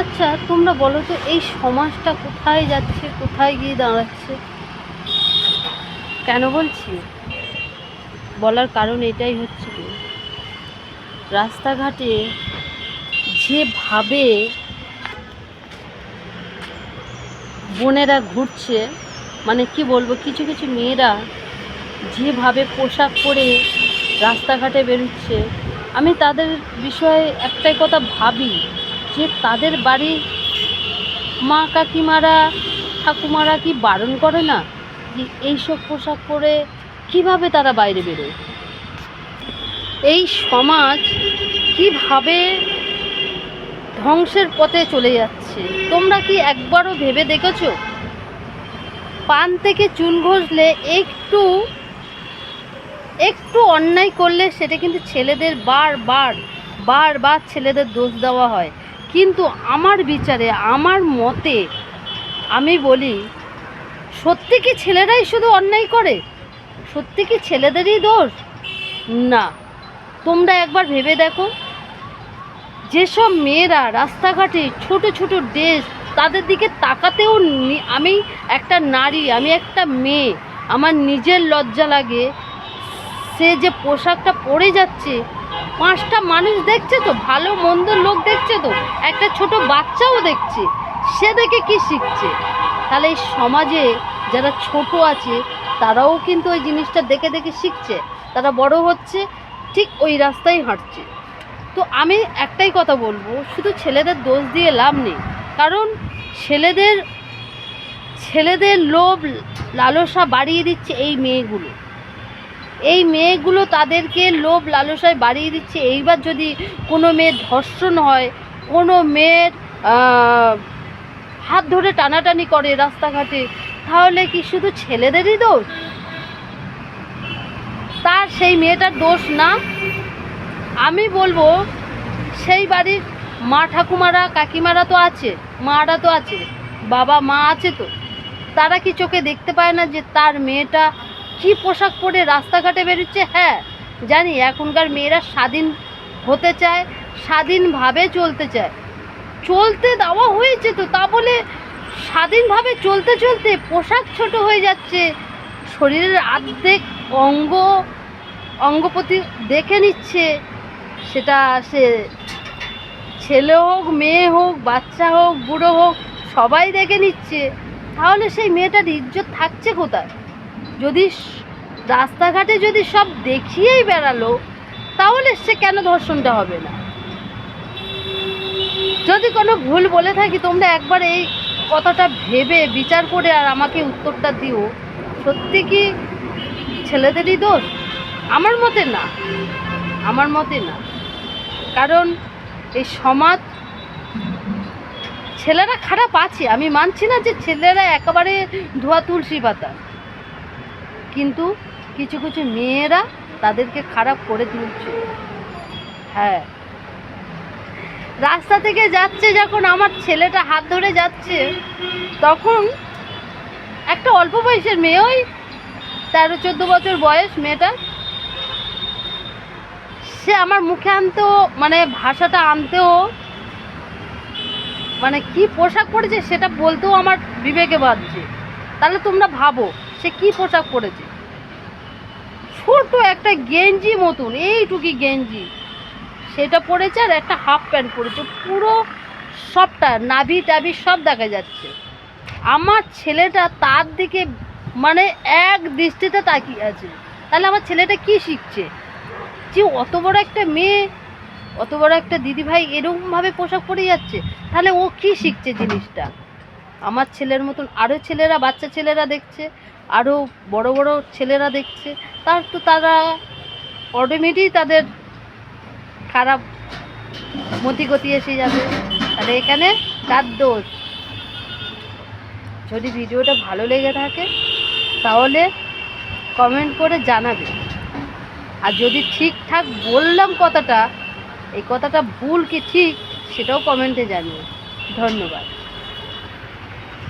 আচ্ছা তোমরা বলো তো এই সমাজটা কোথায় যাচ্ছে, কোথায় গিয়ে দাঁড়াচ্ছে? কেন বলছি? বলার কারণ এটাই হচ্ছে রাস্তাঘাটে যেভাবে বোনেরা ঘুরছে মানে কি বলব, কিছু কিছু মেয়েরা যেভাবে পোশাক পরে রাস্তাঘাটে বেরোচ্ছে, আমি তাদের বিষয়ে একটাই কথা ভাবি যে তাদের বাড়ির মা কাকিমারা, ঠাকুমারা কি বারণ করে না যে এইসব পোশাক পরে কীভাবে তারা বাইরে বেরোয়? এই সমাজ কীভাবে ধ্বংসের পথে চলে যাচ্ছে? তোমরা কি একবারও ভেবে দেখেছ? পান থেকে চুন ঘষলে একটু একটু অন্যায় করলে সেটা কিন্তু ছেলেদের বারবার বারবার ছেলেদের দোষ দেওয়া হয়। কিন্তু আমার বিচারে, আমার মতে আমি বলি, সত্যি কি ছেলেরাই শুধু অন্যায় করে? সত্যি কি ছেলেদেরই দোষ? না। তোমরা একবার ভেবে দেখো, যেসব মেয়েরা রাস্তাঘাটে ছোট ছোট ড্রেস তাদের দিকে তাকাতেও আমি একটা নারী, আমি একটা মেয়ে, আমার নিজের লজ্জা লাগে, সে যে পোশাকটা পরে যাচ্ছে পাঁচটা মানুষ দেখছে তো, ভালো, মন্দ লোক দেখছে তো, একটা ছোট বাচ্চাও দেখছে, সে দেখে কি শিখছে? তাহলে এই সমাজে যারা ছোট আছে, তারাও কিন্তু ওই জিনিসটা দেখে দেখে শিখছে, তারা বড় হচ্ছে, ঠিক ওই রাস্তায় হাঁটছে। তো আমি একটাই কথা বলব, শুধু ছেলেদের দোষ দিয়ে লাভ নেই, কারণ ছেলেদের ছেলেদের লোভ, লালসা বাড়িয়ে দিচ্ছে এই মেয়েগুলো। এই মেয়েগুলো তাদেরকে লোভ লালসায় বাড়িয়ে দিচ্ছে। এইবার যদি কোনো মেয়ের ধর্ষণ হয়, কোনো মেয়ের হাত ধরে টানাটানি করে রাস্তাঘাটে, তাহলে কি শুধু ছেলেদেরই দোষ? তার সেই মেয়েটার দোষ না। আমি বলব, সেই বাড়ির মা ঠাকুমারা, কাকিমারা তো আছে, মারা তো আছে, বাবা মা আছে তো। তারা কি চোখে দেখতে পায় না যে তার মেয়েটা কি পোশাক পরে রাস্তাঘাটে বেরোচ্ছে? হ্যাঁ জানি, এখনকার মেয়েরা স্বাধীন হতে চায়, স্বাধীনভাবে চলতে চায়। চলতে দেওয়া হয়েছে তো, তা বলে স্বাধীনভাবে চলতে চলতে পোশাক ছোট হয়ে যাচ্ছে। শরীরের আর্ধেক অঙ্গ অঙ্গপতি দেখে নিচ্ছে। সেটা সে ছেলে হোক, মেয়ে হোক, বাচ্চা হোক, বুড়ো হোক, সবাই দেখে নিচ্ছে। তাহলে সেই মেয়েটার ইজ্জত থাকছে কোথায়? যদি রাস্তাঘাটে যদি সব দেখিয়েই বেড়ালো, তাহলে সে কেন ধর্ষণটা হবে না? যদি কোনো ভুল বলে থাকি, তোমরা একবার এই কথাটা ভেবে বিচার করে আর আমাকে উত্তরটা দিও। সত্যি কি ছেলেদেরই দোষ? আমার মতে না। আমার মতে না। কারণ এই সমাজ, ছেলেরা খারাপ আছে। আমি মানছি না যে ছেলেরা একেবারে ধোয়া তুলসী পাতা। কিন্তু কিছু কিছু মেয়েরা তাদেরকে খারাপ করে তুলছে। হ্যাঁ। রাস্তা থেকে যাচ্ছে যখন আমার ছেলেটা হাত ধরে যাচ্ছে, তখন একটা অল্প বয়সের মেয়ে ওই তেরো, চোদ্দ বছর বয়স মেয়েটা, সে আমার মুখে আনতেও মানে ভাষাটা আনতেও মানে কি পোশাক পরেছে সেটা বলতেও আমার বিবেকে বাজছে তাহলে তোমরা ভাবো। সে কি পোশাক পরেছে? ছোট একটা গেঞ্জি মতন, এইটুকি গেঞ্জি। সেটা পরেছে আর একটা হাফ প্যান্ট পরেছে, পুরো সবটা, নাভি টাভি সব দেখা যাচ্ছে। আমার ছেলেটা তার দিকে মানে এক দৃষ্টিতে তাকিয়ে আছে। তাহলে আমার ছেলেটা কি শিখছে? যে অত বড় একটা মেয়ে, অত বড় একটা দিদিভাই এরকমভাবে পোশাক পরে যাচ্ছে, তাহলে ও কি শিখছে জিনিসটা? আমার ছেলের মতন আরও ছেলেরা, বাচ্চা ছেলেরা দেখছে। আরও বড় বড় ছেলেরা দেখছে, তার তো তারা অটোমেটিক তাদের খারাপ মতিগতি এসে যাবে। তাহলে এখানে তার দোষ। যদি ভিডিওটা ভালো লেগে থাকে, তাহলে কমেন্ট করে জানাবে। আর যদি ঠিকঠাক বললাম কথাটা, এই কথাটা ভুল কি ঠিক, সেটাও কমেন্টে জানিও। ধন্যবাদ।